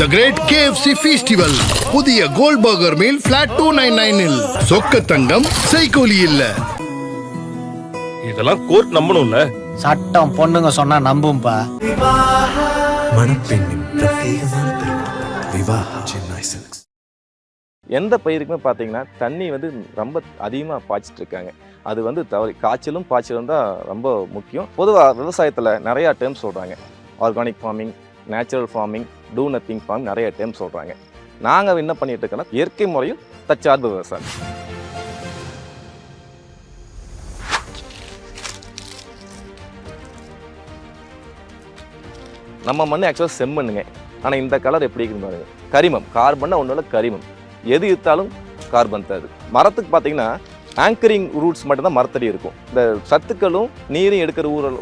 த great KFC festival புதிய gold burger meal flat two nine நைனில் சொக்க தங்கம் செய்கூலி இல்ல. இதெல்லாம் கோர்ட் நம்பணும்ல. சட்டம் பொண்ணுங்க சொன்னா நம்பும்பா. மணப்பெண்ணின் பிரத்யேகமான விவாஹா சென்னை சில்க்ஸ் எந்த பயிருக்குமே பார்த்தீங்கன்னா தண்ணி வந்து ரொம்ப அதிகமாக பாய்ச்சிட்டு இருக்காங்க அது வந்து தவறு காய்ச்சலும் பாய்ச்சலும் தான் ரொம்ப முக்கியம். பொதுவாக விவசாயத்தில் நிறையா டேர்ம் சொல்கிறாங்க organic farming natural farming do nothing farm நிறைய டைம் சொல்கிறாங்க நாங்கள் என்ன பண்ணிட்டு இருக்கோம்னா இயற்கை முறையில் தற்சார்பு விவசாயம். நம்ம மண் ஆக்சுவலாக செம்மண்ணுங்க ஆனால் இந்த கலர் எப்படி இருக்குன்னு பாருங்க. கரிமம் கார்பன்னா ஒன்றும் கரிமம். எது இழுத்தாலும் கார்பன் தருது மரத்துக்கு பார்த்தீங்கன்னா ஆங்கரிங் ரூட்ஸ் மட்டும்தான் மரத்தடி இருக்கும். இந்த சத்துக்களும் நீரும் எடுக்கிற ஊரல்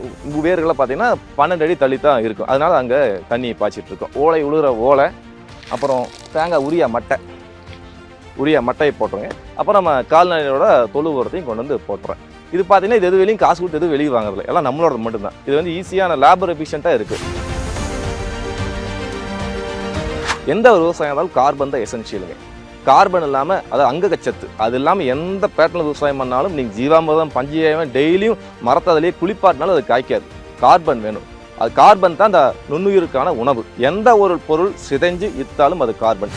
வேர்களை பார்த்தீங்கன்னா பன்னெண்டு அடி தள்ளி தான் இருக்கும். அதனால் அங்கே தண்ணி பாய்ச்சிட்டு இருக்கும். ஓலை உழுகிற ஓலை அப்புறம் தேங்காய் உரியா மட்டை உரிய மட்டையை போட்டுருங்க. அப்புறம் நம்ம கால்நடையோட தொழு உரத்தையும் கொண்டு வந்து போட்டுறேன். இது பார்த்தீங்கன்னா இது எது வெளியும் காசு கொடுத்து எதுவும் வெளியே வாங்குறதில்ல. எல்லாம் நம்மளோட மட்டும்தான். இது வந்து ஈஸியான லேபர் எஃபிஷியண்ட்டாக இருக்குது எந்த ஒரு விவசாயம் இருந்தாலும் கார்பன் தான் எசென்ஷியலுங்க கார்பன் இல்லாமல் அதாவது அங்ககச்சத்து. அது இல்லாமல் எந்த பேட்டர்ல விவசாயம் பண்ணாலும் நீங்கள் ஜீவாமிரதம் பஞ்சீவம் டெய்லியும் மரத்தை அதிலேயே குளிப்பாட்டினாலும் அது காய்க்காது. கார்பன் வேணும். அது கார்பன் தான் அந்த நுண்ணுயிருக்கான உணவு. எந்த ஒரு பொருள் சிதைஞ்சு இத்தாலும் அது கார்பன்.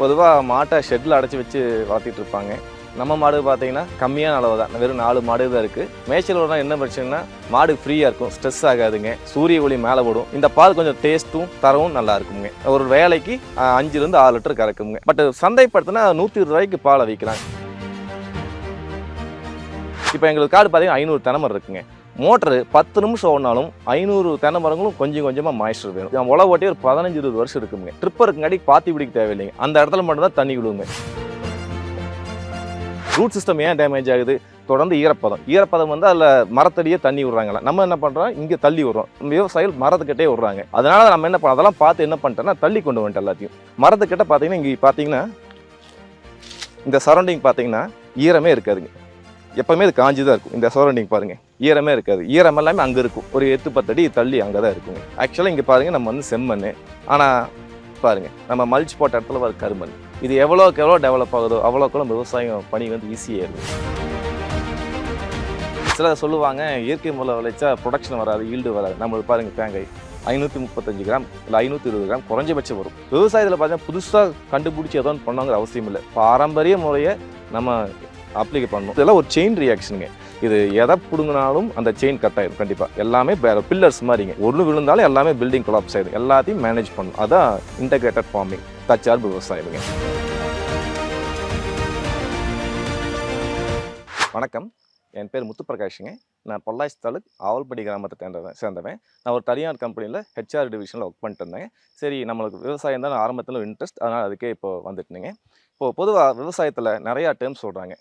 பொதுவாக மாட்டை ஷெட்டில் அடைச்சி வச்சு வளர்த்திட்டு இருப்பாங்க. நம்ம மாடு பார்த்தீங்கன்னா கம்மியான அளவு தான் வெறும் நாலு மாடு தான் இருக்குது மேய்ச்சலோட என்ன பிரச்சனைனா மாடு ஃப்ரீயாக இருக்கும். ஸ்ட்ரெஸ் ஆகாதுங்க. சூரிய ஒளி மேலே விடும் இந்த பால் கொஞ்சம் டேஸ்ட்டும் தரவும் நல்லா இருக்குங்க. ஒரு வேலைக்கு அஞ்சுலேருந்து ஆறு லிட்டர் கறக்குங்க. பட் சந்தைப்படுத்தினா நூற்றி இருபது ரூபாய்க்கு பாலை விற்கிறாங்க. இப்போ எங்களுக்கு காடு பார்த்தீங்கன்னா ஐநூறு தினமரம் இருக்குங்க. மோட்டரு பத்து நிமிஷம் ஓடினாலும் ஐநூறு தென்னை மரங்களும் கொஞ்சம் கொஞ்சமாக மாய்ச்சர் வேணும். உழவு ஓட்டி ஒரு பதினஞ்சு இருபது வருஷம் இருக்குங்க. ட்ரிப் இருக்குங்காட்டி பாத்தி பிடிக்க தேவையில்லைங்க. அந்த இடத்துல மட்டும்தான் தண்ணி விழுவுங்க. ரூட் சிஸ்டம் ஏன் டேமேஜ் ஆகுது? தொடர்ந்து ஈரப்பதம். ஈரப்பதம் வந்து அதில் மரத்தடியே தண்ணி விடுறாங்களா நம்ம என்ன பண்ணுறோம் இங்கே தள்ளி விடுறோம். விவசாயிகள் மரத்துக்கிட்டே விடுறாங்க. அதனால நம்ம என்ன பண்ண அதெல்லாம் பார்த்து என்ன பண்ணிட்டோம்னா தள்ளி கொண்டு வந்துட்டு எல்லாத்தையும். மரத்துக்கிட்ட பார்த்தீங்கன்னா இங்கே பார்த்தீங்கன்னா இந்த சரௌண்டிங் பார்த்தீங்கன்னா ஈரமே இருக்காதுங்க. எப்பவுமே இது காஞ்சி தான் இருக்கும். இந்த சரௌண்டிங் பாருங்கள் ஈரமே இருக்காது. ஈரம் எல்லாமே அங்கே இருக்கும். ஒரு எட்டு பத்தடி தள்ளி அங்கே தான் இருக்குங்க ஆக்சுவலாக இங்கே பாருங்க நம்ம வந்து செம்மண் ஆனால் பாருங்கள் நம்ம மல்ச் போட்ட இடத்துல வர கருமண் இது எவ்வளோக்கு எவ்வளோ டெவலப் ஆகுதோ அவ்வளோக்கு விவசாயம் பணி வந்து ஈஸியாக இருக்குது சிலர் சொல்லுவாங்க இயற்கை முறையில் விளைச்சா ப்ரொடக்ஷன் வராது ஈல்டு வராது. நம்மளுக்கு பாருங்கள் தேங்காய் ஐநூற்றி முப்பத்தஞ்சு கிராம் இல்லை ஐநூற்றி இருபது கிராம் குறைஞ்சபட்சம் வரும். விவசாயத்தில் பார்த்தீங்கன்னா புதுசாக கண்டுபிடிச்சி எதோ ஒன்று அவசியம் இல்லை. பாரம்பரிய முறையை நம்ம அப்ளிகை பண்ணணும். இதெல்லாம் ஒரு செயின் ரியாக்ஷனுங்க இது எதை பிடுங்கினாலும் அந்த செயின் கட் ஆயிடும் கண்டிப்பாக எல்லாமே பில்லர்ஸ் மாதிரிங்க ஒன்று விழுந்தாலும் எல்லாமே பில்டிங் கொலாப்ஸ் ஆயிடும் எல்லாத்தையும் மேனேஜ் பண்ணணும் அதான் இன்டகிரேட்டட் ஃபார்மிங் தற்சார்பு விவசாயம்ங்க வணக்கம். என் பேர் முத்துப்பிரகாஷுங்க. நான் பொள்ளாச்சி தாலுக் ஆவல்படி கிராமத்தை சேர்ந்தவன் சேர்ந்தவன். நான் ஒரு தனியார் கம்பெனியில் ஹெச்ஆர் டிவிஷனில் ஒர்க் பண்ணிட்டு இருந்தேன். சரி நம்மளுக்கு விவசாயம் தான் ஆரம்பத்தில் இன்ட்ரெஸ்ட் அதனால் அதுக்கே இப்போ வந்துட்டுங்க இப்போது பொதுவாக விவசாயத்தில் நிறையா டேர்ம் சொல்கிறாங்க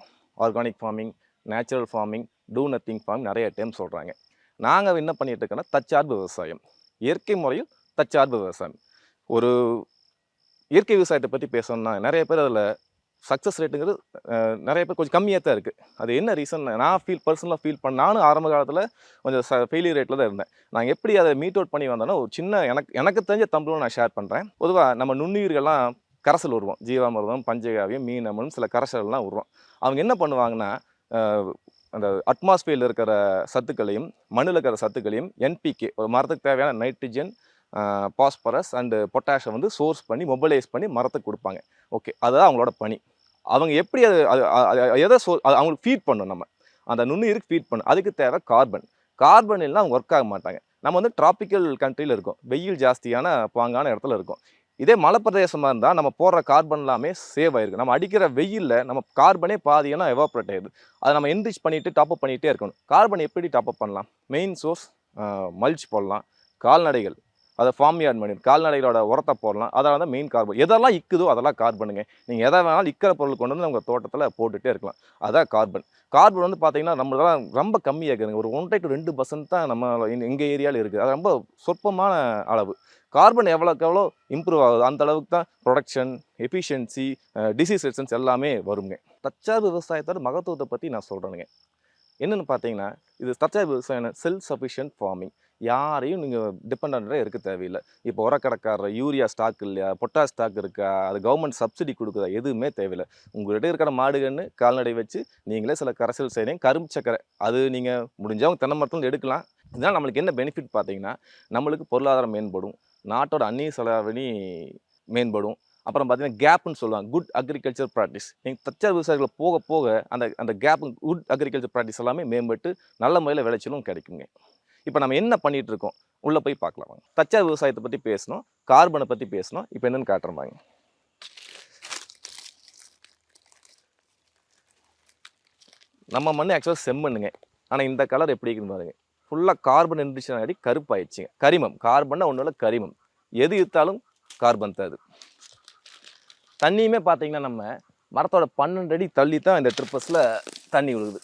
organic farming natural farming do nothing farm நிறைய டைம் சொல்கிறாங்க நாங்கள் என்ன பண்ணிகிட்டு இருக்கோன்னா தற்சார்பு விவசாயம். இயற்கை முறையில் தற்சார்பு விவசாயம். ஒரு இயற்கை விவசாயத்தை பற்றி பேசணும்னா நிறைய பேர் அதில் சக்ஸஸ் ரேட்டுங்கிறது நிறைய பேர் கொஞ்சம் கம்மியாக தான் இருக்குது அது என்ன ரீசன் நான் ஃபீல் பர்சனலாக ஃபீல் பண்ண நானும் ஆரம்ப காலத்தில் கொஞ்சம் ச ஃபெயிலியர் ரேட்டில் தான் இருந்தேன். நான் எப்படி அதை மீட் அவுட் பண்ணி வந்தேன்னா ஒரு சின்ன எனக்கு எனக்கு தெரிஞ்ச தம்பளும் நான் ஷேர் பண்ணுறேன் பொதுவாக நம்ம நுண்ணுயிர்கள்லாம் கரைசல் விடுவோம் ஜீவாமிரதம் பஞ்சகாவியம் மீனமனும் சில கரைசல்லாம் விடுறோம் அவங்க என்ன பண்ணுவாங்கன்னா அந்த அட்மாஸ்பியரில் இருக்கிற சத்துக்களையும் மண்ணில் இருக்கிற சத்துக்களையும் என்பிகே ஒரு மரத்துக்கு தேவையான நைட்ரஜன் பாஸ்பரஸ் அண்டு பொட்டாஷை வந்து சோர்ஸ் பண்ணி மொபைலைஸ் பண்ணி மரத்துக்கு கொடுப்பாங்க. ஓகே அதுதான் அவங்களோட பணி. அவங்க எப்படி அது எதை சோ அது அவங்களுக்கு ஃபீட் பண்ணணும் நம்ம. அந்த நுண்ணுயிருக்கு ஃபீட் பண்ணணும் அதுக்கு தேவை கார்பன் கார்பன் இல்லைனா அவங்க ஒர்க் ஆக மாட்டாங்க. நம்ம வந்து டிராபிக்கல் கண்ட்ரியில் இருக்கோம். வெயில் ஜாஸ்தியான பாங்கான இடத்துல இருக்கோம். இதே மலைப்பிரதேசமாக இருந்தால் நம்ம போடுற கார்பன் எல்லாமே சேவ் ஆயிருக்கு நம்ம அடிக்கிற வெயிலில் நம்ம கார்பனே பாதியெல்லாம் எவாப்ரேட் ஆயிடுது. அதை நம்ம என்ரிச் பண்ணிட்டு டாப் அப் பண்ணிகிட்டே இருக்கணும். கார்பன் எப்படி டாப்அப் பண்ணலாம்? மெயின் சோர்ஸ் மல்ச் போடலாம். கால்நடைகள். அதை ஃபார்ம் யார்ட் பண்ணி கால்நடைகளோட உரத்தை போடலாம். அதெல்லாம் தான் மெயின் கார்பன் எதெல்லாம் இக்குதோ அதெல்லாம் கார்பனுங்க நீங்கள் எதை வேணாலும் இக்கிற பொருள் கொண்டு வந்து உங்கள் தோட்டத்தில் போட்டுகிட்டே இருக்கலாம். அதான் கார்பன் கார்பன் வந்து பார்த்தீங்கன்னா நம்மளெல்லாம் ரொம்ப கம்மியாக இருக்குதுங்க ஒரு ஒன்றை டு ரெண்டு பர்சன்ட் தான் நம்ம எங்கள் ஏரியாவில் இருக்குது. அது ரொம்ப சொற்பமான அளவு. கார்பன் எவ்வளோக்கு எவ்வளோ இம்ப்ரூவ் ஆகுது அந்த அளவுக்கு தான் ப்ரொடக்ஷன் எஃபிஷியன்சி டிசீஸ் ரெசன்ஸ் எல்லாமே வருங்க. தற்சார்பு விவசாயத்தோட மகத்துவத்தை பற்றி நான் சொல்கிறேனுங்க என்னென்னு பார்த்தீங்கன்னா இது தற்சார்பு விவசாயம் செல்ஃப் சஃபிஷியன்ட் ஃபார்மிங் யாரையும் நீங்கள் டிபெண்ட்டாக இருக்க தேவையில்லை. இப்போ உரக்கடைக்காரர் யூரியா ஸ்டாக் இல்லையா பொட்டாஸ் ஸ்டாக் இருக்கா அது கவர்மெண்ட் சப்சிடி கொடுக்குதா எதுவுமே தேவையில்லை. உங்கள்கிட்ட இருக்கிற மாடுகன்னு கால்நடை வச்சு நீங்களே சில கரைசல் செய்கிறீங்க கரும்பு சக்கரை அது நீங்கள் முடிஞ்சவங்க தென்னை மரத்துல எடுக்கலாம். இதனால் நம்மளுக்கு என்ன பெனிஃபிட் பார்த்தீங்கன்னா நம்மளுக்கு பொருளாதாரம் மேம்படும் நாட்டோட அந்நிய செலவினி மேம்படும். அப்புறம் பார்த்தீங்கன்னா கேப்னு சொல்லுவாங்க குட் அக்ரிகல்ச்சர் ப்ராக்டிஸ் நீங்கள் தச்சார் விவசாயிகளை போக போக அந்த அந்த கேப் குட் அக்ரிகல்ச்சர் ப்ராக்டிஸ் எல்லாமே மேம்பட்டு நல்ல முறையில் விளைச்சலும் கிடைக்குங்க. இப்போ நம்ம என்ன பண்ணிட்டு இருக்கோம் உள்ளே போய் பார்க்கலாம் வாங்க. தச்சா விவசாயத்தை பற்றி பேசணும். கார்பனை பற்றி பேசணும். இப்போ என்னென்னு காட்டுறேன் நம்ம மண் ஆக்சுவலாக செம்மண்ணுங்க ஆனால் இந்த கலர் எப்படி இருக்குன்னு பாருங்க. ஃபுல்லாக கார்பன் இருந்துச்சுனாடி கருப்பாயிடுச்சுங்க. கரிமம். கார்பன்னா ஒன்றும் இல்லை கரிமம். எது இருந்தாலும் கார்பன் தான் அது. தண்ணியுமே பார்த்தீங்கன்னா நம்ம மரத்தோட பன்னெண்டு அடி தள்ளி தான் இந்த ட்ரிப்பஸில் தண்ணி விழுகுது.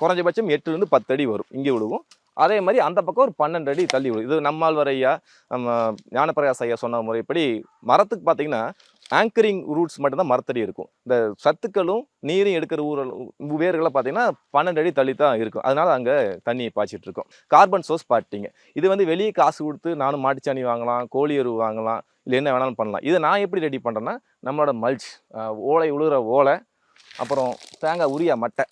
குறைஞ்சபட்சம் எட்டுலேருந்து பத்து அடி வரும். இங்கே விழுகும். அதே மாதிரி அந்த பக்கம் ஒரு பன்னெண்டு அடி தள்ளி விடும் இது நம்மாழ்வார் ஐயா நம்ம ஞானப்பிரகாச ஐயா சொன்ன முறைப்படி மரத்துக்கு பார்த்தீங்கன்னா ஆங்கரிங் ரூட்ஸ் மட்டும்தான் மரத்தடி இருக்கும். இந்த சத்துக்களும் நீரையும் எடுக்கிற ஊரல் வேர்களை பார்த்தீங்கன்னா பன்னெண்டு அடி தள்ளி தான் இருக்கும். அதனால் அங்கே தண்ணியை பாய்ச்சிட்டு இருக்கோம். கார்பன் சோர்ஸ் பாட்டிங்க. இது வந்து வெளியே காசு கொடுத்து நானும் மாட்டுச்சாணி வாங்கலாம் கோழி எருவு வாங்கலாம் இல்லை என்ன வேணாலும் பண்ணலாம். இதை நான் எப்படி ரெடி பண்ணுறேன்னா நம்மளோட மல்ச் ஓலை உழுகிற ஓலை அப்புறம் தேங்காய் உரியா மட்டை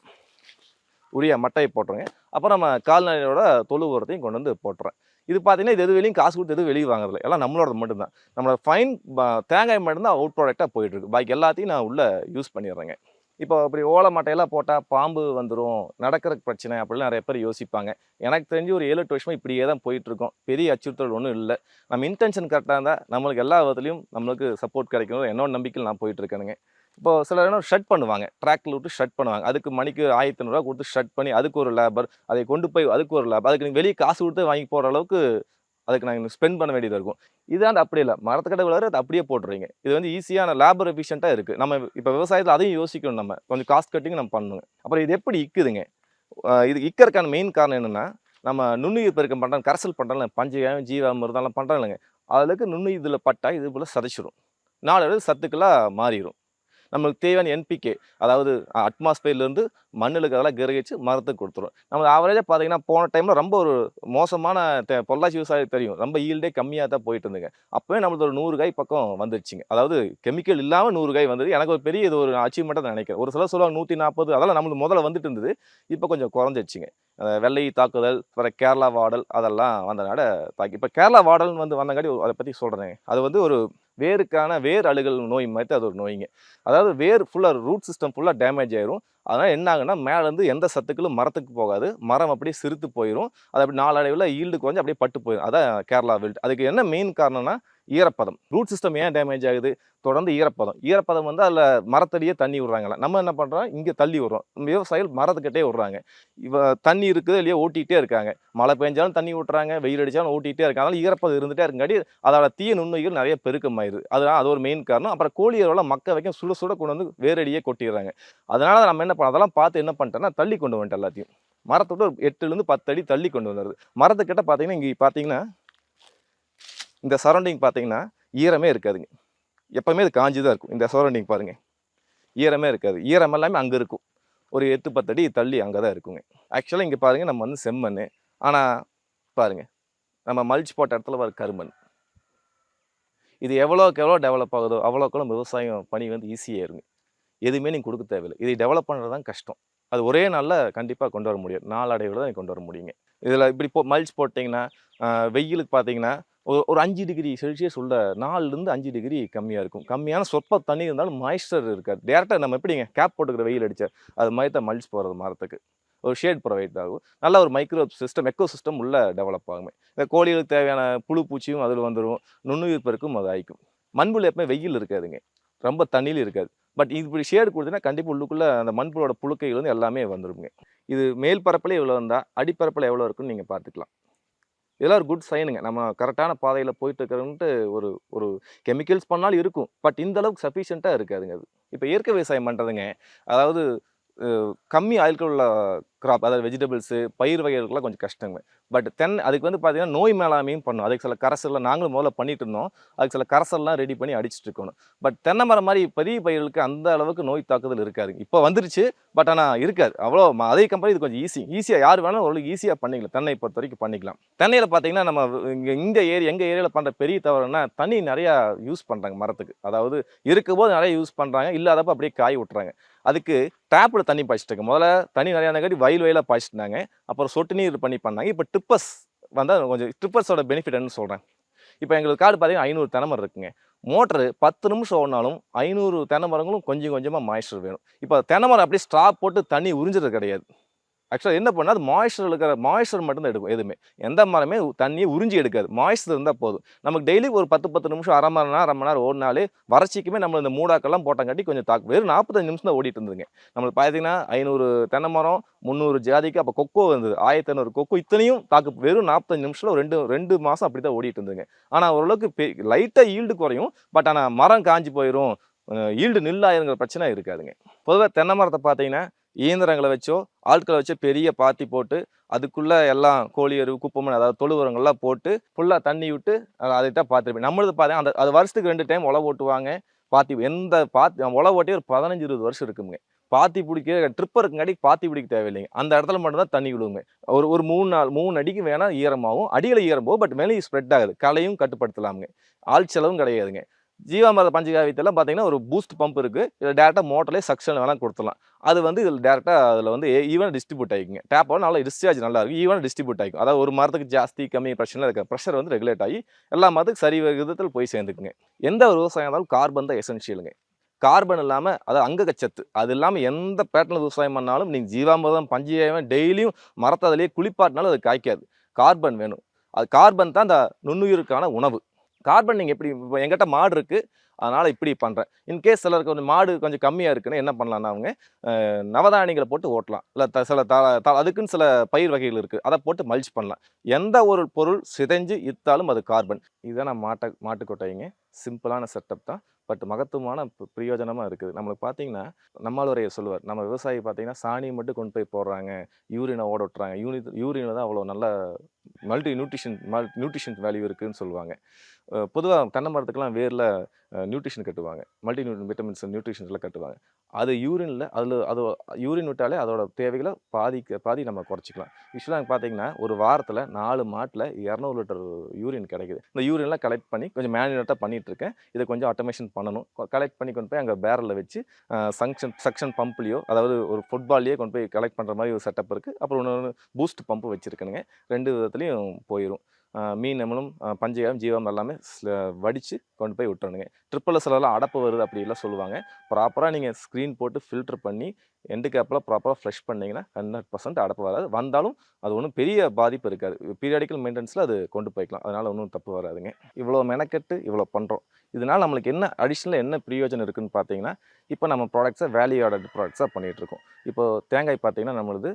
உரியா மட்டையை போட்டுருங்க. அப்போ நம்ம கால்நடையோட தொழு உரத்தையும் கொண்டு வந்து போட்டுறேன். இது பார்த்தீங்கன்னா இது எது வெளியும் காசு கொடுத்து எதுவும் வெளியே வாங்குறதில்ல எல்லாம் நம்மளோட மட்டும்தான். நம்மளோட ஃபைன் தேங்காய் மட்டும்தான் அவுட் ப்ராடக்டாக போயிட்டுருக்கு. பாக்கி எல்லாத்தையும் நான் உள்ளே யூஸ் பண்ணிடுறேங்க. இப்போ இப்படி ஓலை மட்டையெல்லாம் போட்டால் பாம்பு வந்துடும் நடக்கிற பிரச்சனை அப்படிலாம் நிறைய பேர் யோசிப்பாங்க. எனக்கு தெரிஞ்சு ஒரு ஏழு எட்டு வருஷமாக இப்படியே தான் போயிட்டுருக்கோம். பெரிய அச்சுறுத்தல் ஒன்றும் இல்லை. நம்ம இன்டென்ஷன் கரெக்டாக இருந்தால் நம்மளுக்கு எல்லா விதத்துலையும் நம்மளுக்கு சப்போர்ட் கிடைக்கணும் என்னோட நம்பிக்கையில் நான் போயிட்டுருக்கேனுங்க. இப்போ சில இடம் ஷட் பண்ணுவாங்க. ட்ராக்ல விட்டு ஷட் பண்ணுவாங்க. அதுக்கு மணிக்கு ஆயிரத்தி ஐநூறுரூவா கொடுத்து ஷட் பண்ணி அதுக்கு ஒரு லேபர் அதை கொண்டு போய் அதுக்கு ஒரு லேபர் அதுக்கு நீங்கள் வெளியே காசு கொடுத்து வாங்கி போகிற அளவுக்கு அதுக்கு நாங்கள் ஸ்பெண்ட் பண்ண வேண்டியதாக இருக்கும். இதாண்டு அப்படி இல்லை. மரத்துக்கடை விளையாடு அது அப்படியே போட்டுறீங்க. இது வந்து ஈஸியான லேபர் எஃபிஷியண்ட்டாக இருக்குது நம்ம இப்போ விவசாயத்தில் அதையும் யோசிக்கணும் நம்ம. கொஞ்சம் காஸ்ட் கட்டிங் நம்ம பண்ணணும். அப்புறம் இது எப்படி இக்குதுங்க? இது இக்கறதுக்கான மெயின் காரணம் என்னென்னா நம்ம நுண்ணுயிர் பெருக்கம் பண்ணுறோம் கரைசல் பண்ணுறோம் பஞ்சகம் ஜீவாமிர்தம்லாம் பண்ணுறோம் இல்லைங்க. அதுக்கு நுண்ணுயிர் இதில் பட்டா இது போல் சதைச்சிரும். நாலு சத்துக்களாக மாறிடும் நம்மளுக்கு தேவையான என்பிகே அதாவது அட்மாஸ்பியர்லேருந்து மண்ணுக்கு அதெல்லாம் கிரகிச்சு மரத்துக்கு கொடுத்துரும். நம்ம ஆவரேஜாக பார்த்தீங்கன்னா போன டைமில் ரொம்ப ஒரு மோசமான தெ- பொள்ளாச்சி விவசாயம் தெரியும். ரொம்ப ஈல்டே கம்மியாக தான் போயிட்டு இருந்துங்க அப்போவே நம்மளுக்கு ஒரு நூறு காய் பக்கம் வந்துருச்சுங்க. அதாவது கெமிக்கல் இல்லாமல் நூறு காய் வந்தது. எனக்கு ஒரு பெரிய இது ஒரு அச்சீவ்மெண்ட்டாக நான் நினைக்கிறேன். ஒரு சிலர் சொல்லுவாங்க நூற்றி நாற்பது அதெல்லாம் நம்மளுக்கு முதல்ல வந்துட்டு இருந்தது. இப்போ கொஞ்சம் குறைஞ்சிருச்சுங்க. அந்த வெள்ளை தாக்குதல் அப்புறம் கேரளா வாடல் அதெல்லாம் வந்தனால தாக்கி இப்போ கேரளா வாடல்னு வந்து வந்தங்காட்டி அதை பற்றி சொல்கிறேன் அது வந்து ஒரு வேருக்கான வேர் அழுகல் நோய் மாதிரி அது ஒரு நோய்ங்க. அதாவது வேர் ஃபுல்லாக ரூட் சிஸ்டம் ஃபுல்லாக டேமேஜ் ஆயிரும். அதனால் என்ன ஆகுன்னா மேலேருந்து எந்த சத்துக்களும் மரத்துக்கு போகாது. மரம் அப்படியே சிரித்து போயிடும் அது அப்படி நாளடைவில் ஈல்டு கொஞ்சம் அப்படியே பட்டு போயிடும் அதான் கேரளா வில்ட் அதுக்கு என்ன மெயின் காரணம்னா ஈரப்பதம். ரூட் சிஸ்டம் ஏன் டேமேஜ் ஆகுது? தொடர்ந்து ஈரப்பதம். ஈரப்பதம் வந்து அதில் மரத்தடியே தண்ணி விடுறாங்களா நம்ம என்ன பண்ணுறோம் இங்கே தள்ளி விடுறோம். விவசாயிகள் மரத்துக்கிட்டே விடுறாங்க. இவ தண்ணி இருக்குது இல்லையோ ஓட்டிகிட்டே இருக்காங்க. மழை பெஞ்சாலும் தண்ணி விட்டுறாங்க வெயில் அடித்தாலும் ஓட்டிகிட்டே இருக்காங்க. அதனால் ஈரப்பதம் இருந்துகிட்டே இருக்காடி அதோட தீய நுண்ணுயிர்கள் நிறைய பெருக்கமாயிருது அதனால் அது ஒரு மெயின் காரணம். அப்புறம் கோழியரோட மக்க வைக்க சுட சுட கொண்டு வந்து வேரடியே கொட்டிடுறாங்க. அதனால் நம்ம என்ன பண்ணோம் அதெல்லாம் பார்த்து என்ன பண்ணிட்டோம்னா தள்ளி கொண்டு வந்துட்டோம் எல்லாத்தையும். மரத்தோட ஒரு எட்டுலேருந்து பத்து அடி தள்ளி கொண்டு வந்துடுது. மரத்துக்கிட்ட பார்த்தீங்கன்னா இங்கே பார்த்தீங்கன்னா இந்த சரௌண்டிங் பார்த்தீங்கன்னா ஈரமே இருக்காதுங்க. எப்போவுமே இது காஞ்சி தான் இருக்கும். இந்த சரௌண்டிங் பாருங்கள் ஈரமே இருக்காது. ஈரம் எல்லாமே அங்கே இருக்கும். ஒரு எட்டு பத்தடி தள்ளி அங்கே தான் இருக்குங்க. ஆக்சுவலாக இங்கே பாருங்கள் நம்ம வந்து செம்மண் ஆனால் பாருங்கள் நம்ம மல்ச் போட்ட இடத்துல வர கருமண். இது எவ்வளோக்கு எவ்வளோ டெவலப் ஆகுதோ அவ்வளோக்கு விவசாயம் பணி வந்து ஈஸியாக இருங்க. எதுவுமே நீங்கள் கொடுக்க தேவையில்லை. இதை டெவலப் பண்ணுறது தான் கஷ்டம். அது ஒரே நாளில் கண்டிப்பாக கொண்டு வர முடியும். நாளடைவில் தான் கொண்டு வர முடியுங்க. இதில் இப்படி போ மல்ச் போட்டிங்கன்னா வெயிலுக்கு பார்த்தீங்கன்னா ஒரு ஒரு அஞ்சு டிகிரி செல்சியஸ் உள்ள நாலுலேருந்து அஞ்சு டிகிரி கம்மியாக இருக்கும். கம்மியான சொற்ப தண்ணி இருந்தாலும் மாய்ஸ்டர் இருக்காது. டேரெக்டாக நம்ம எப்படிங்க? கேப் போட்டுக்கிற வெயில் அடிச்சா அது மாதிரி தான் மல்ச் போகிறது மரத்துக்கு ஒரு ஷேட் ப்ரொவைட் ஆகும். நல்ல ஒரு மைக்ரோ சிஸ்டம் எக்கோ சிஸ்டம் உள்ளே டெவலப் ஆகுமே. இந்த கோழிகளுக்கு தேவையான புழு பூச்சியும் அதில் வந்துடும் நுண்ணுயிர் பெருக்கும் அது ஆயிக்கும். மண்புழு எப்பவுமே வெயில் இருக்காதுங்க. ரொம்ப தண்ணியில் இருக்காது. பட் இப்படி ஷேடு கொடுத்தீங்கன்னா கண்டிப்பாக உள்ளுக்குள்ளே அந்த மண்புழோட புழுக்கைகள் வந்து எல்லாமே வந்துடுங்க இது மேல் பரப்பில் எவ்வளோ இருந்தால் அடிப்பரப்பில் எவ்வளோ இருக்குன்னு நீங்கள் பார்த்துக்கலாம். இதெல்லாம் ஒரு குட் சைனுங்க. நம்ம கரெக்டான பாதையில் போயிட்டு இருக்கிறோன்ட்டு ஒரு ஒரு கெமிக்கல்ஸ் பண்ணாலும் இருக்கும். பட் இந்த அளவுக்கு சஃபிஷியண்ட்டாக இருக்காதுங்க அது. இப்போ இயற்கை விவசாயம் பண்ணுறதுங்க அதாவது கம்மி ஆயுட்கள் உள்ள கிராப் அதாவது வெஜிடபிள்ஸு பயிர் வகைகளுக்குலாம் கொஞ்சம் கஷ்டங்க. பட் தென் அதுக்கு வந்து பார்த்திங்கன்னா நோய் மேலாமையும் பண்ணும். அதுக்கு சில கரைசல்லாம் நாங்களும் முதல்ல பண்ணிட்டு இருந்தோம். அதுக்கு சில கரைசல்லாம் ரெடி பண்ணி அடிச்சிட்டு இருக்கணும். பட் தென்னை மரம் மாதிரி பெரிய பயிர்களுக்கு அந்த அளவுக்கு நோய் தாக்குதல் இருக்காது. இப்போ வந்துருச்சு பட் ஆனால் இருக்காது. அவ்வளோ அதே கம்பெனி இது கொஞ்சம் ஈஸி ஈஸியாக யார் வேணாலும் ஓரளவுக்கு ஈஸியாக பண்ணிக்கலாம். தென்னை பொறுத்த வரைக்கும் பண்ணிக்கலாம். தென்னையில் பார்த்தீங்கன்னா நம்ம இங்கே இந்த ஏரியா எங்கள் ஏரியாவில் பண்ணுற பெரிய தவறுனா தண்ணி நிறையா யூஸ் பண்ணுறாங்க மரத்துக்கு. அதாவது இருக்கும்போது நிறைய யூஸ் பண்ணுறாங்க இல்லாதப்ப அப்படியே காய் விட்டுறாங்க. அதுக்கு டேப்பில் தண்ணி பாய்ச்சிட்டாங்க முதல்ல தண்ணி நிறையா காட்டி வயல் வயலாக பாய்ச்சிட்டாங்க அப்புறம் சொட்டு நீர் பண்ணி பண்ணாங்க. இப்போ ட்ரிப்பர்ஸ் வந்தால் கொஞ்சம் ட்ரிப்பர்ஸோட பெனிஃபிட் என்னன்னு சொல்கிறேன் இப்போ எங்களுக்கு காடு பார்த்தீங்கன்னா ஐநூறு தென்னை இருக்குங்க. மோட்டரு பத்து நிமிஷம் ஓடினாலும் ஐநூறு தென்னை மரங்களும் கொஞ்சம் கொஞ்சமாக மாய்ச்சர் வேணும். இப்போ தென்னை மரம் அப்படியே ஸ்டாப் போட்டு தண்ணி உறிஞ்சது கிடையாது. ஆக்சுவலாக என்ன பண்ணால் அது மாய்ஸ்டர் இருக்கிற மாய்ஸ்டர் மட்டும்தான் எடுக்கும் எதுவுமே. எந்த மரமே தண்ணியை உறிஞ்சி எடுக்காது. மாய்ஸ்சர் இருந்தால் போதும். நமக்கு டெய்லி ஒரு பத்து பத்து நிமிஷம் அரை மணி நேரம் அரை மணி நேரம் ஓடினாலே வறட்சிக்குமே நம்ம இந்த மூடாக்கெல்லாம் போட்டங்காட்டி கொஞ்சம் தாக்கு வெறும் நாற்பத்தஞ்சு நிமிஷம் தான் ஓடிட்டு இருந்துங்க நம்மளுக்கு பார்த்தீங்கன்னா ஐநூறு தென்னை மரம் முந்நூறு ஜாதிக்கு அப்போ கொக்கோ இருந்தது ஆயிரத்தி ஐநூறு கொக்கோ. இத்தனையும் தாக்கு வெறும் நாற்பத்தஞ்சு நிமிஷத்தில் ரெண்டு ரெண்டு மாதம் அப்படி தான் ஓடிட்டு இருந்துங்க ஆனால் ஓரளவுக்கு லைட்டாக ஈல்டு குறையும். பட் ஆனால் மரம் காஞ்சி போயிடும் ஈல்டு நில்லாயிருங்கிற பிரச்சனை இருக்காதுங்க. பொதுவாக தென்னை மரத்தை பார்த்தீங்கன்னா இயந்திரங்களை வச்சோ ஆட்களை வச்சோ பெரிய பாத்தி போட்டு அதுக்குள்ளே எல்லாம் கோழி எரு குப்பமன் அதாவது தொழு உரங்கள்லாம் போட்டு ஃபுல்லாக தண்ணி விட்டு அஹ் அதை தான் பார்த்துருப்பேன். நம்மளது பார்த்தேன் அந்த அது வருஷத்துக்கு ரெண்டு டைம் உழவு ஓட்டுவாங்க. பாத்தி எந்த பாத்தி உழவு ஓட்டி ஒரு பதினஞ்சு இருபது வருஷம் இருக்குங்க. பாத்தி பிடிக்க ட்ரிப்பர் இருக்குங்காட்டி பாத்தி பிடிக்க தேவையில்லைங்க. அந்த இடத்துல மட்டும்தான் தண்ணி விழுவுங்க. ஒரு ஒரு மூணு நாள் மூணு அடிக்கு வேணால் ஈரமாகும் அடியில் ஈரம் போகும் பட் மேலே ஸ்ப்ரெட் ஆகுது. கலையும் கட்டுப்படுத்தலாமுங்க. ஆள் செலவும் கிடையாதுங்க. ஜீவாமிரத பஞ்சகாவியத்தெல்லாம் பார்த்தீங்கன்னா ஒரு பூஸ்ட் பம்ப் இருக்குது இதில் டேரெக்டாக மோட்டர்லேயே சக்ஷன் வேணால் கொடுத்துடலாம். அது வந்து இதில் டேரெக்டாக அதில் வந்து ஈவன் டிஸ்ட்ரிபியூட் ஆகிக்குங்க. டேப்போட நல்லா டிஸ்சார்ஜ் நல்லா இருக்கும். ஈவன் டிஸ்ட்ரிபியூட் ஆகிக்கும். அதாவது ஒரு மரத்துக்கு ஜாஸ்தி கம்மி பிரச்சனை இருக்க ப்ரெஷர் வந்து ரெகுலேட் ஆகி எல்லா மரத்துக்கு சரி விகிதத்தில் போய் சேர்ந்துக்குங்க. எந்த ஒரு விவசாயம் இருந்தாலும் கார்பன் தான் எசென்ஷியலுங்க கார்பன் இல்லாமல் அதாவது அங்ககச்சத்து அது இல்லாமல் எந்த பேட்டர்னில் விவசாயம் பண்ணாலும் நீங்கள் ஜீவாமிரதம் பஞ்சீவம் டெய்லியும் மரத்தை அதிலேயே குளிப்பாட்டினாலும் அது காய்க்காது. கார்பன் வேணும். அது கார்பன் தான் அந்த நுண்ணுயிருக்கான உணவு. கார்பன் நீங்கள் எப்படி இப்போ எங்கிட்ட மாடு இருக்குது அதனால் இப்படி பண்ணுறேன் இன்கேஸ் சிலருக்கு கொஞ்சம் மாடு கொஞ்சம் கம்மியாக இருக்குன்னு என்ன பண்ணலாம்னா அவங்க நவதானியங்களை போட்டு ஓட்டலாம். இல்லை த சில த அதுக்குன்னு சில பயிர் வகைகள் இருக்குது அதை போட்டு மல்ச் பண்ணலாம். எந்த ஒரு பொருள் சிதைஞ்சு இத்தாலும் அது கார்பன். இதுதான் நான் மாட்டை மாட்டுக்கொட்டைங்க. சிம்பிளான செட்டப் தான். பட் மகத்துவமான பிரயோஜனமாக இருக்குது. நம்மளுக்கு பார்த்தீங்கன்னா நம்மளுடைய சொல்லுவார். நம்ம விவசாயி பார்த்தீங்கன்னா சாணியை மட்டும் கொண்டு போய் போடுறாங்க. யூரினை ஓட விட்டுறாங்க. யூனி யூரினில் தான் அவ்வளோ நல்ல மல்டி நியூட்ரிஷன் மல் நியூட்ரிஷன் வேல்யூ இருக்குதுன்னு சொல்லுவாங்க பொதுவாக தென்னை மரத்துக்கெல்லாம் வேரில் நியூட்ரிஷன் கட்டுவாங்க. மல்டி நியூ விட்டமின்ஸ் நியூட்ரிஷன்ஸ்லாம் கட்டுவாங்க. அது யூரினில் அதில் அது யூரின் விட்டாலே அதோட தேவைகளை பாதிக்க பாதி நம்ம குறைச்சிக்கலாம். யூஸ்வலாக பார்த்தீங்கன்னா ஒரு வாரத்தில் நாலு மாட்டில் இரநூறு லிட்டர் யூரின் கிடைக்குது. இந்த யூரின்லாம் கலெக்ட் பண்ணி கொஞ்சம் மேனுவலாக பண்ணிட்டு இருக்கேன் இதை கொஞ்சம் ஆட்டோமேஷன் பண்ணணும். கலெக்ட் பண்ணி கொண்டு போய் அங்கே பேரலில் வச்சு சங்ஷன் சக்ஷன் பம்ப்லேயோ அதாவது ஒரு ஃபுட்பால்லையே கொண்டு போய் கலெக்ட் பண்ணுற மாதிரி ஒரு செட்டப் இருக்குது அப்புறம் இன்னொன்று பூஸ்ட் பம்ப் வச்சுருக்கணுங்க ரெண்டு விதத்துலையும் போயிடும் மீன் அமிலம் அஹ் ஜீவம் எல்லாமே வடித்து கொண்டு போய் விட்டுறணுங்க. ட்ரிப்பில் சிலர்லாம் அடப்பு வருது அப்படிலாம் சொல்லுவாங்க. ப்ராப்பராக நீங்கள் ஸ்க்ரீன் போட்டு ஃபில்டர் பண்ணி எண்டு கேப்பில் ப்ராப்பராக ஃப்ரெஷ் பண்ணிங்கன்னா ஹண்ட்ரட் பர்சன்ட் அடப்பு வராது. வந்தாலும் அது ஒன்றும் பெரிய பாதிப்பு இருக்காது. பீரியாடிக்கல் மெயின்டெனன்ஸில் அது கொண்டு போய்க்கலாம். அதனால் ஒன்றும் தப்பு வராதுங்க. இவ்வளோ மெனக்கெட்டு இவ்வளோ பண்ணுறோம் இதனால் நம்மளுக்கு என்ன அடிஷ்னல் என்ன பிரயோஜனம் இருக்குன்னு பார்த்தீங்கன்னா இப்போ நம்ம ப்ராடக்ட்ஸை வேல்யூ ஆடட் ப்ராடக்ட்ஸாக பண்ணிகிட்ருக்கோம் இப்போ தேங்காய் பார்த்தீங்கன்னா நம்மளது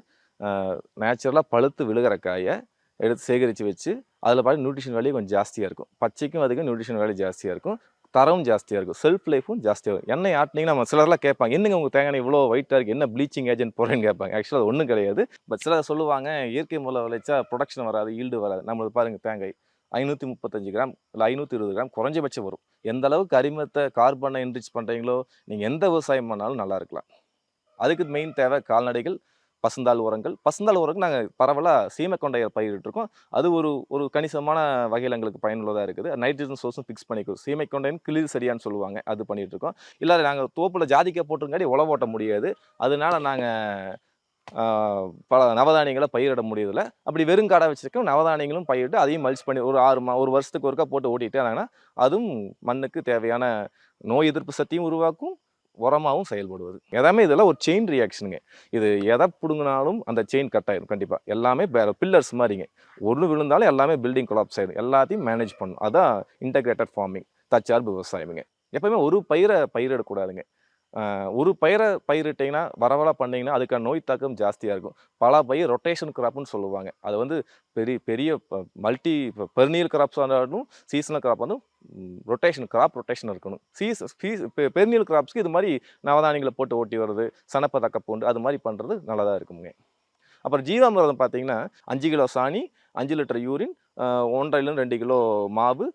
நேச்சுரலாக பழுத்து விழுகிற காயை எடுத்து சேகரித்து வச்சு அதில் பார்த்து நியூட்ரிஷன் வேல்யூ கொஞ்சம் ஜாஸ்தியாக இருக்கும். பச்சைக்கும் அதுக்கும் நியூட்ரிஷன் வேல்யூ ஜாஸ்தியாக இருக்கும். தரவும் ஜாஸ்தியாக இருக்கும். செல்ஃப் லைஃபும் ஜாஸ்தியாக இருக்கும். எண்ணெய் ஆட்டினீங்கன்னா நம்ம சிலர்லாம் கேட்பாங்க என்னங்க உங்கள் தேங்காய் இவ்வளோ ஒயிட்டாக இருக்குது என்ன ப்ளீச்சிங் ஏஜென்ட் போகிறேன்னு கேட்பாங்க. ஆக்சுவலாக அது ஒன்றும் கிடையாது. பட் சிலர் சொல்லுவாங்க இயற்கை மூலம் விளைச்சா ப்ரொடக்ஷன் வராது ஈல்டு வராது. நம்மளுக்கு பாருங்கள் தேங்காய். ஐநூற்றி முப்பத்தஞ்சு கிராம் இல்லை ஐநூற்றி இருபது கிராம் குறைஞ்சபட்சம் வரும். எந்த அளவுக்கு கரிமத்தை கார்பனை என்ரிச் பண்ணுறீங்களோ நீங்கள் எந்த விவசாயம் பண்ணாலும் நல்லா இருக்கலாம். அதுக்கு மெயின் தேவை கால்நடைகள். பசுந்தாள் உரங்கள். பசுந்தாள் உரங்கள் நாங்கள் பரவலாக சீமக்கொண்டையை பயிரிட்டுருக்கோம் அது ஒரு ஒரு கணிசமான வகையில் எங்களுக்கு பயனுள்ளதாக இருக்குது. நைட்ரஜன் சோர்ஸும் ஃபிக்ஸ் பண்ணிக்கும் சீமைக்கொண்டைன்னு கிளிர் சரியான்னு சொல்லுவாங்க. அது பண்ணிகிட்ருக்கோம் இருக்கோம். இல்லை நாங்கள் தோப்பில் ஜாதிக்க போட்டிருங்காடி உழவு ஓட்ட முடியாது. அதனால நாங்கள் பல நவதானியங்களை பயிரிட முடியல அப்படி வெறும் காடை வச்சுருக்கோம். நவதானியங்களும் பயிரிட்டு அதையும் மல்ச் பண்ணி ஒரு ஆறு மா ஒரு வருஷத்துக்கு ஒருக்கா போட்டு ஓட்டிட்டு இருந்தாங்கன்னா அதுவும் மண்ணுக்கு தேவையான நோய் எதிர்ப்பு சக்தியும் உருவாக்கும். உரமாகவும் செயல்படுவது. எல்லாமே இதெல்லாம் ஒரு செயின் ரியாக்ஷனுங்க இது எதை பிடுங்கினாலும் அந்த செயின் கட் ஆயிடும் கண்டிப்பாக எல்லாமே பில்லர்ஸ் மாதிரிங்க ஒன்று விழுந்தாலும் எல்லாமே பில்டிங் கொலாப்ஸ் ஆகிடும் எல்லாத்தையும் மேனேஜ் பண்ணும். அதான் இன்டகிரேட்டட் ஃபார்மிங் தற்சார்பு விவசாயமுங்க. எப்பவுமே ஒரு பயிரை பயிரிடக்கூடாதுங்க. ஒரு பயிரை பயிரிட்டிங்கன்னா வரவர பண்ணிங்கன்னா அதுக்கான நோய் தாக்கம் ஜாஸ்தியாக இருக்கும். பல பயிர் ரொட்டேஷன் கிராப்னு சொல்லுவாங்க. அது வந்து பெரிய பெரிய மல்டி பெர்னியல் கிராப்ஸாக இருந்தாலும் சீசனல் கிராப் வந்து ரொட்டேஷன் கிராப் ரொட்டேஷன் இருக்கணும். சீஸ் பெர்னியல் கிராப்ஸ்க்கு இது மாதிரி நவதானியங்களை போட்டு ஓட்டி வர்றது சனப்பதக்க பூண்டு அது மாதிரி பண்ணுறது நல்லதாக இருக்குங்க அப்புறம் ஜீவாமிரதம் பார்த்தீங்கன்னா அஞ்சு கிலோ சாணி அஞ்சு லிட்டர் யூரின் ஒன்றரைலேருந்து ரெண்டு கிலோ மாவு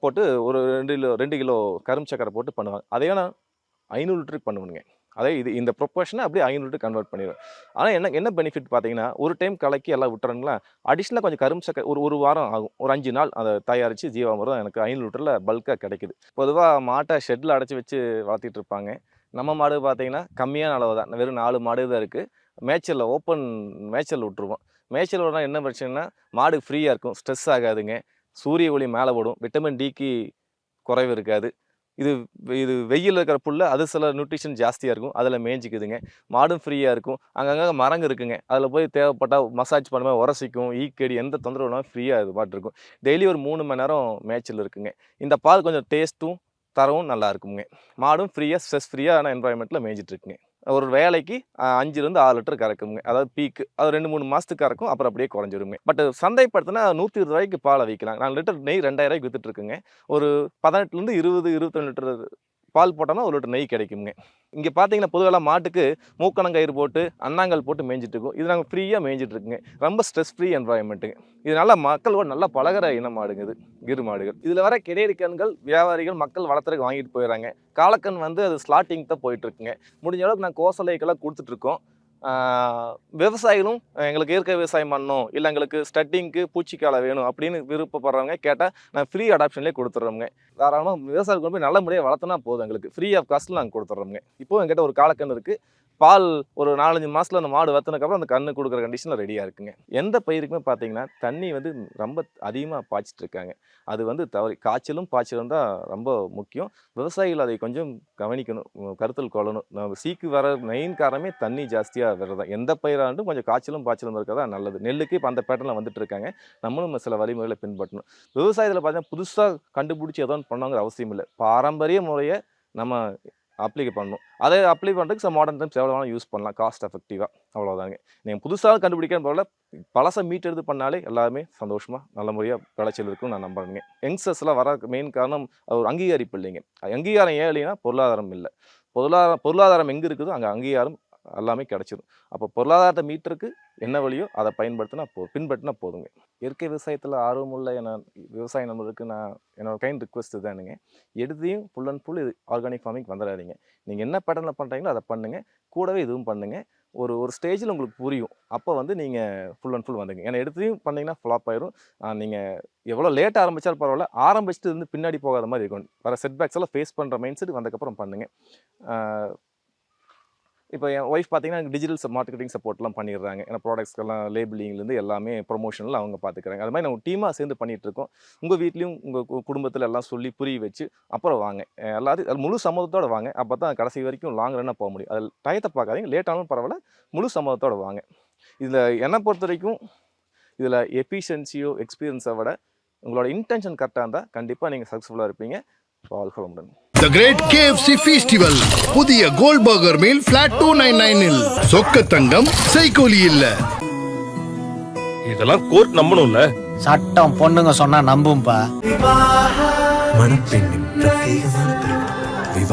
போட்டு ஒரு ரெண்டு கிலோ ரெண்டு கிலோ கரும்பு சக்கரை போட்டு பண்ணுவாங்க. அதே நான் ஐநூறு லிட்டருக்கு பண்ணுவேனுங்க. அதே இது இந்த ப்ரொப்போஷனை அப்படியே ஐநூறு லிட்டர் கன்வெர்ட் பண்ணிடுவேன் ஆனால் என்ன என்ன பெனிஃபிட் பார்த்தீங்கன்னா ஒரு டைம் கலக்கி எல்லாம் விட்டுறங்களா அடிஷ்னலாக கொஞ்சம் கரும்பு சக்கரை ஒரு ஒரு வாரம் ஆகும். ஒரு அஞ்சு நாள் அதை தயாரித்து ஜீவாமிர்தம் எனக்கு ஐநூறு லிட்டரில் பல்காக கிடைக்குது. பொதுவாக மாட்டை ஷெட்டில் அடைச்சி வச்சு வளர்த்திட்டு இருப்பாங்க. நம்ம மாடு பார்த்தீங்கன்னா கம்மியான அளவு தான். வெறும் நாலு மாடு தான் இருக்குது மேய்ச்சலில் ஓப்பன் மேய்ச்சல் விட்ருவோம் மேய்ச்சல் விடனா என்ன பிரச்சனைனா மாடு ஃப்ரீயாக இருக்கும். ஸ்ட்ரெஸ் ஆகாதுங்க. சூரிய ஒளி மேலே ஓடும். விட்டமின் டிக்கு குறைவு இருக்காது. இது இது வெயில் இருக்கிற புல்ல அது சில நியூட்ரிஷன் ஜாஸ்தியாக இருக்கும். அதில் மேய்ஞ்சிக்குதுங்க. மாடும் ஃப்ரீயாக இருக்கும். அங்கங்கே மரங்க இருக்குங்க. அதில் போய் தேவைப்பட்டால் மசாஜ் பண்ணுமே உரசிக்கும் ஈக்கடி எந்த தொந்தரவு இல்லாமல் ஃப்ரீயாக இது பாட்டு இருக்கும். டெய்லி ஒரு மூணு மணி நேரம் மேய்ச்சல் இருக்குங்க. இந்த பால் கொஞ்சம் டேஸ்ட்டும் தரவும் நல்லா இருக்குங்க. மாடும் ஃப்ரீயாக ஸ்ட்ரெஸ் ஃப்ரீயான என்வாயன்மெண்ட்டில் மேய்ஞ்சிட்டு இருக்குங்க. ஒரு வேலைக்கு அஞ்சுலேருந்து ஆறு லிட்டர் கறக்குங்க. அதாவது பீக்கு அது ரெண்டு மூணு மாதத்துக்கு கறக்கும் அப்புறம் அப்படியே குறைஞ்சிருங்க. பட் சந்தைப்படுத்தினா நூற்றி இருபது ரூபாய்க்கு பாலை விற்கலாம் நாலு லிட்டர் நெய் ரெண்டாயிரம் ரூபாய்க்கு வித்துட்ருக்குங்க ஒரு பதினெட்டுலேருந்து இருபது இருபத்தொன்று லிட்டர் பால் போட்டோம்னா ஒரு லிட்டர் நெய் கிடைக்குங்க இங்கே பார்த்தீங்கன்னா பொதுவாக மாட்டுக்கு மூக்கணங்கயிறு போட்டு அண்ணாங்கல் போட்டு மேய்ஞ்சிட்டு இருக்கும் இது நாங்கள் ஃப்ரீயாக மேய்ஞ்சிட்டு இருக்குங்க ரொம்ப ஸ்ட்ரெஸ் ஃப்ரீ என்வாயன்மெண்ட்டுங்க இது நல்லா மக்களோட நல்லா பழகுற இன மாடுங்க இது. கிரு மாடுகள். இதில் வர கிடையறி கண்கள் வியாபாரிகள் மக்கள் வளர்த்துறதுக்கு வாங்கிட்டு போயிடுறாங்க. காலக்கன் வந்து அது ஸ்லாட்டிங் தான் போயிட்டுருக்குங்க முடிஞ்ச அளவுக்கு நான் கோசலைக்கெல்லாம் கொடுத்துட்ருக்கோம். விவசாயிகளும் எங்களுக்கு இயற்கை விவசாயம் பண்ணணும் இல்லை எங்களுக்கு ஸ்டட்டிங்க்கு பூச்சிக்காலை வேணும் அப்படின்னு விருப்பப்படுறவங்க கேட்டால் நான் ஃப்ரீ அடாப்ஷன்லேயே கொடுத்துட்றோங்க தாராளமாக விவசாயிகள் கொண்டு போய் நல்ல முறையாக வளர்த்தனா போதும் எங்களுக்கு. ஃப்ரீ ஆஃப் காஸ்ட்டில் நாங்கள் கொடுத்துட்றோங்க இப்போது எங்கிட்ட ஒரு காலக்கன்று இருக்குது பால் ஒரு நாலஞ்சு மாதத்தில் அந்த மாடு வத்தினக்கப்புறம் அந்த கன்று கொடுக்குற கண்டிஷனில் ரெடியாக இருக்குங்க. எந்த பயிருக்குமே பார்த்தீங்கன்னா தண்ணி வந்து ரொம்ப அதிகமாக பாய்ச்சிட்டு இருக்காங்க. அது வந்து தவறி காய்ச்சலும் பாய்ச்சலும் தான் ரொம்ப முக்கியம். விவசாயிகள் அதை கொஞ்சம் கவனிக்கணும் கருத்தில் கொள்ளணும். நம்ம சீக்கு வர மெயின் காரணமே தண்ணி ஜாஸ்தியாக வர்றது தான் எந்த பயிராண்டும் கொஞ்சம் காய்ச்சலும் பாய்ச்சலும் இருக்கிறதா நல்லது. நெல்லுக்கு இப்போ அந்த பேட்டர்னில் வந்துட்டு இருக்காங்க. நம்மளும் சில வழிமுறைகளை பின்பற்றணும். விவசாயத்தில் பார்த்தீங்கன்னா புதுசாக கண்டுபிடிச்சி ஏதோ ஒன்று பண்ணணுங்கிற அவசியம் இல்லை. பாரம்பரிய முறையை நம்ம அப்ளிகை பண்ணணும். அதை அப்ளை பண்ணுறதுக்கு சில மாடர்ன் டைம்ஸ் எவ்வளோ வேணாலும் யூஸ் பண்ணலாம் காஸ்ட் எஃபெக்டிவாக அவ்வளோதாங்க நீங்கள் புதுசாக கண்டுபிடிக்கிற போல பழசை மீட் எடுத்து பண்ணாலே எல்லாருமே சந்தோஷமாக நல்ல முறையாக விளைச்சல் இருக்கும்னு நான் நம்புறேங்க. யங்ஸ்டர்ஸ்லாம் வர மெயின் காரணம் அது ஒரு அங்கீகரிப்பு இல்லைங்க அங்கீகாரம் ஏன் இல்லைன்னா பொருளாதாரம் இல்லை. பொருளாதாரம் பொருளாதாரம் எங்கே இருக்குதோ அங்கே அங்கீகாரம் எல்லாமே கிடச்சிடும் அப்போ பொருளாதாரத்தை மீட்டருக்கு என்ன வழியோ அதை பயன்படுத்தினா போ பின்பற்றினா போதுங்க. இயற்கை விவசாயத்தில் ஆர்வமுள்ள என விவசாய நண்பருக்கு நான் என்னோட கைண்ட் ரிக்வஸ்ட் தானுங்க எடுத்தையும் ஃபுல் அண்ட் ஃபுல் இது ஆர்கானிக் ஃபார்மிங் வந்துடாதீங்க நீங்கள் என்ன பேட்டர்னில் பண்ணுறீங்களோ அதை பண்ணுங்கள் கூடவே இதுவும் பண்ணுங்கள் ஒரு ஒரு ஸ்டேஜில் உங்களுக்கு புரியும். அப்போ வந்து நீங்கள் ஃபுல் அண்ட் ஃபுல் வந்துங்க ஏன்னா எடுத்தையும் பண்ணிங்கன்னா ஃப்ளாப் ஆயிரும். நீங்கள் எவ்வளோ லேட் ஆரம்பித்தாலும் பரவாயில்ல. ஆரம்பிச்சுட்டு இருந்து பின்னாடி போகாத மாதிரி இருக்கும். வர செட்பேக்ஸ் எல்லாம் ஃபேஸ் பண்ணுற மைண்ட் செட் வந்ததுக்கப்புறம் பண்ணுங்கள் இப்போ என் ஒய்ஃப் பார்த்தீங்கன்னா டிஜிட்டல் மார்க்கெட்டிங் சப்போர்ட்லாம் பண்ணிடுறாங்க. ஏன்னா ப்ராடக்ட்ஸ்க்கெல்லாம் லேபிளிங்லேருந்து எல்லாமே ப்ரொமோஷனில் அவங்க பார்த்துக்கிறாங்க அது மாதிரி நம்ம டீமாக சேர்ந்து பண்ணிகிட்ருக்கோம் உங்கள் வீட்லேயும் உங்கள் குடும்பத்தில் எல்லாம் சொல்லி புரிய வச்சு அப்புறம் வாங்க. எல்லாத்தையும் அது முழு சம்மதத்தோடு வாங்க. அப்போ தான் கடைசி வரைக்கும் லாங் ரன்னாக போக முடியும். அதில் டயத்தை பார்க்காதீங்க. லேட் ஆனாலும் பரவாயில்ல. முழு சம்மதத்தோடு வாங்க. இதில் என்னை பொறுத்த வரைக்கும் இதில் எஃபிஷியன்சியோ எக்ஸ்பீரியன்ஸை விட உங்களோட இன்டென்ஷன் கரெக்டாக இருந்தால் கண்டிப்பாக நீங்கள் சக்ஸஸ்ஃபுல்லாக இருப்பீங்க. வாழ்க்கை வளமுடன். த கிரேட் கேஎஃப்சி ஃபெஸ்டிவல் புதிய gold burger meal flat two nine நைனில் சொக்க தங்கம் செய்கூலி இல்ல. இதெல்லாம் கோர்ட் நம்பணும்ல. சட்டம் பொண்ணுங்க சொன்னா நம்பும்பா. மணப்பெண்ணின் பிரத்யேகமான சென்னை